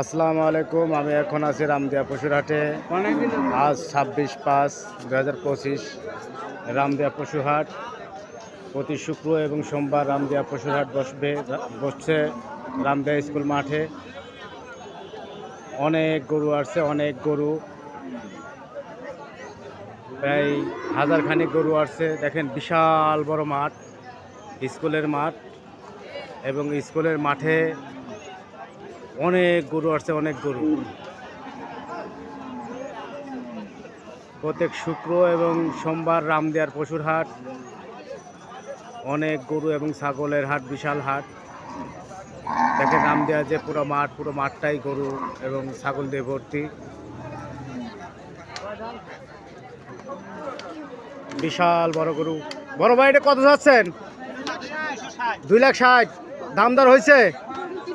আসসালামু আলাইকুম, আমি এখন আছি রামদিয়া পশুরহাটে। আজ ছাব্বিশ পাঁচ দু হাজার পঁচিশ, রামদিয়া পশুহাট প্রতি শুক্র এবং সোমবার রামদিয়া পশুরহাট বসবে, বসছে রামদিয়া স্কুল মাঠে। অনেক গরু আসছে, অনেক গরু। প্রায় হাজার খানিক গরু আসছে। দেখেন, বিশাল বড় মাঠ, স্কুলের মাঠ এবং স্কুলের মাঠে অনেক গরু আসছে, অনেক গরু। প্রত্যেক শুক্র এবং সোমবার রামদিয়ার পশুর হাট। অনেক গরু এবং ছাগলের হাট, বিশাল হাট। দেখে দেখেন রামদিয়া যে পুরো মাঠ, পুরো মাঠটাই গরু এবং ছাগল দিয়ে ভর্তি। বিশাল বড় গরু। বড় ভাই, এটা কত যাচ্ছেন? দুই লাখ ষাট। দামদার হয়েছে?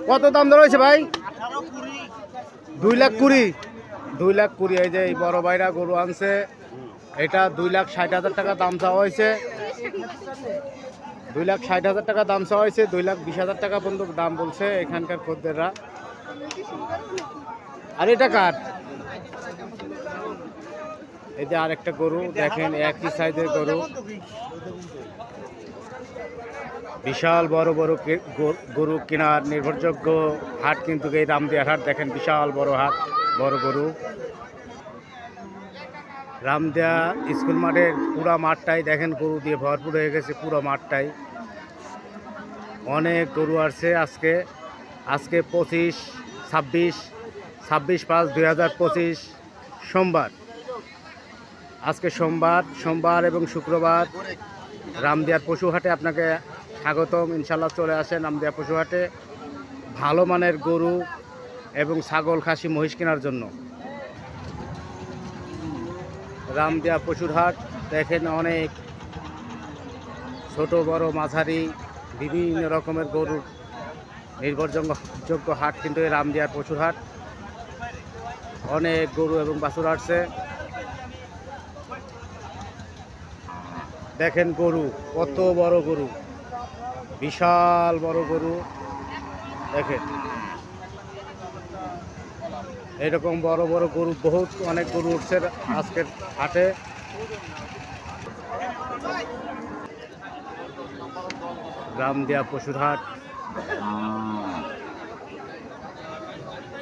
কত দাম হয়েছে ভাই? দুই লাখ কুড়ি। দুই লাখ কুড়ি, এই যে এই বড় ভাইরা গরু আনছে। এটা দুই লাখ ষাট হাজার টাকা দাম চাওয়া হয়েছে। দুই লাখ ষাট হাজার টাকা দাম চাওয়া হয়েছে। দুই লাখ বিশ হাজার টাকা পর্যন্ত দাম বলছে এখানকার খদ্দেররা। আর এটা কার? এই যে আরেকটা গরু, দেখেন একই সাইজের গরু। বিশাল বড় বড় গরু কেনার নির্ভরযোগ্য হাট কিন্তু এই রামদিয়ার হাট দেখেন, বিশাল বড় হাট, বড় গরু। রামদিয়া স্কুল মাঠের পুরা মাঠটাই দেখেন, গরু দিয়ে ভরপুর হয়ে গেছে পুরো মাঠটাই। অনেক গরু আসছে আজকে আজকে পঁচিশ, ছাব্বিশ ছাব্বিশ পাঁচ দুই হাজার পঁচিশ, সোমবার। আজকে সোমবার সোমবার এবং শুক্রবার রামদিয়ার পশু হাটে আপনাকে স্বাগতম। ইনশাল্লাহ চলে আসেন রামদিয়া পশু হাটে ভালো মানের গরু এবং ছাগল, খাসি, মহিষ কেনার জন্য। রামদিয়া পশুর হাট দেখেন অনেক ছোট, বড়, মাঝারি, বিভিন্ন রকমের গরুর নির্ভরযোগ্য হাট কিন্তু এই রামদিয়ার পশুর হাট অনেক গরু এবং বাছুর আসছে দেখেন গরু, কত বড় গরু। বিশাল বড় গরু। দেখেন। এরকম বড় বড় গরু, বহুত অনেক গরু উঠছে আজকের হাটে। গ্রাম দেয়া পশুর হাট।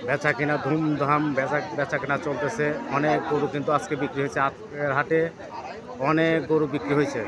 বেচা কিনা ধুমধাম, বেচা বেচা কিনা চলতেছে। অনেক গরু কিন্তু আজকে বিক্রি হয়েছে আজকের হাটে। অনেক গরু বিক্রি হয়েছে।